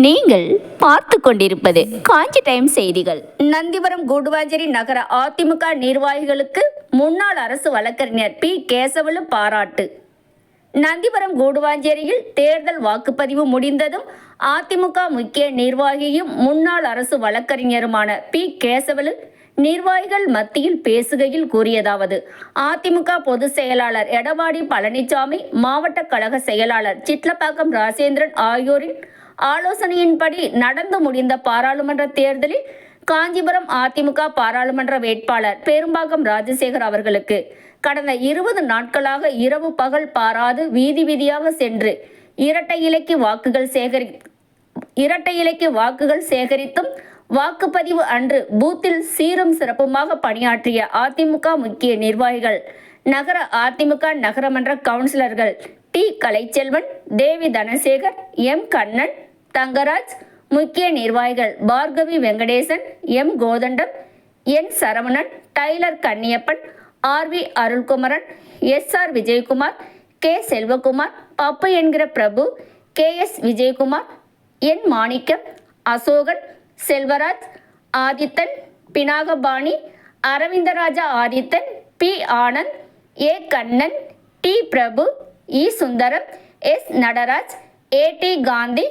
நீங்கள் பார்த்து கொண்டிருப்பது காஞ்சி டைம் செய்திகள். நந்திபுரம் கூடுவாஞ்சேரி நகர அதிமுக நிர்வாகிகளுக்கு முன்னாள் அரசு வழக்கறிஞர் பி. கேசவலு பாராட்டு. நந்திபுரம் கூடுவாஞ்சேரியில் தேர்தல் வாக்குப்பதிவு முடிந்ததும் அதிமுக முக்கிய நிர்வாகியும் முன்னாள் அரசு வழக்கறிஞருமான பி. கேசவலு நிர்வாகிகள் மத்தியில் பேசுகையில் கூறியதாவது அதிமுக பொதுச் செயலாளர் எடப்பாடி பழனிசாமி மாவட்ட கழக செயலாளர் சிட்லப்பாக்கம் ராஜேந்திரன் ஆகியோரின் ஆலோசனையின்படி நடந்து முடிந்த பாராளுமன்ற தேர்தலில் காஞ்சிபுரம் அதிமுக பாராளுமன்ற வேட்பாளர் பெரும்பாக்கம் ராஜசேகர் அவர்களுக்கு கடந்த இருபது நாட்களாக இரவு பகல் பாராது வீதி வீதியாக சென்று இரட்டை இலைக்கு வாக்குகள் சேகரி இரட்டை இலைக்கு வாக்குகள் சேகரித்தும் வாக்குப்பதிவு அன்று பூத்தில் சீரும் சிறப்புமாக பணியாற்றிய அதிமுக முக்கிய நிர்வாகிகள் நகர அதிமுக நகரமன்ற கவுன்சிலர்கள் டி. கலைச்செல்வன் தேவி தனசேகர் எம். கண்ணன் தங்கராஜ் முக்கிய நிர்வாகிகள் Bhargavi Venkatesan M. Kothandam N. Saravanan tailor Kanniyappan R. V. Arulkumaran S. R. Vijayakumar K. Selvakumar Pappu என்கிற Prabhu K. S. Vijayakumar N. Manickam Asokan Selvaraj Adithan Pinakapani Aravindaraja Adithan P. Anand A. Kannan T. Prabhu E. Sundaram S. Nataraj A. T. Gandhi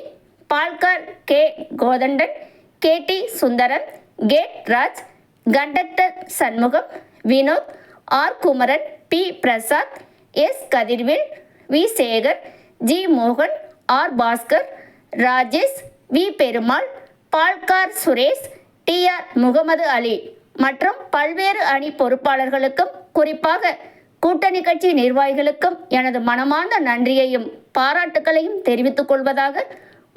Palghar K. Kothandan K. T. Sundaram gate Raj conductor Shanmugam Vinoth R. Kumaran P. Prasad S. Kathirvel V. Sekar G. மோகன் R. Bhaskar Rajesh V. Perumal பால்கார் Suresh T. R. Mohammed Ali மற்றும் பல்வேறு அணி பொறுப்பாளர்களுக்கும் குறிப்பாக கூட்டணி கட்சி நிர்வாகிகளுக்கும் எனது மனமார்ந்த நன்றியையும் பாராட்டுக்களையும் தெரிவித்துக் கொள்வதாக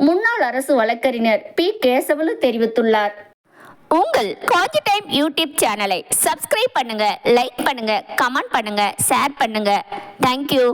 முன்னாள் அரசு வழக்கறிஞர் பி. கேசவலு தெரிவித்துள்ளார். உங்கள் காஜி டைம் யூடியூப் சேனலை சப்ஸ்கிரைப் பண்ணுங்க லைக் பண்ணுங்க கமெண்ட் பண்ணுங்க ஷேர் பண்ணுங்க. Thank you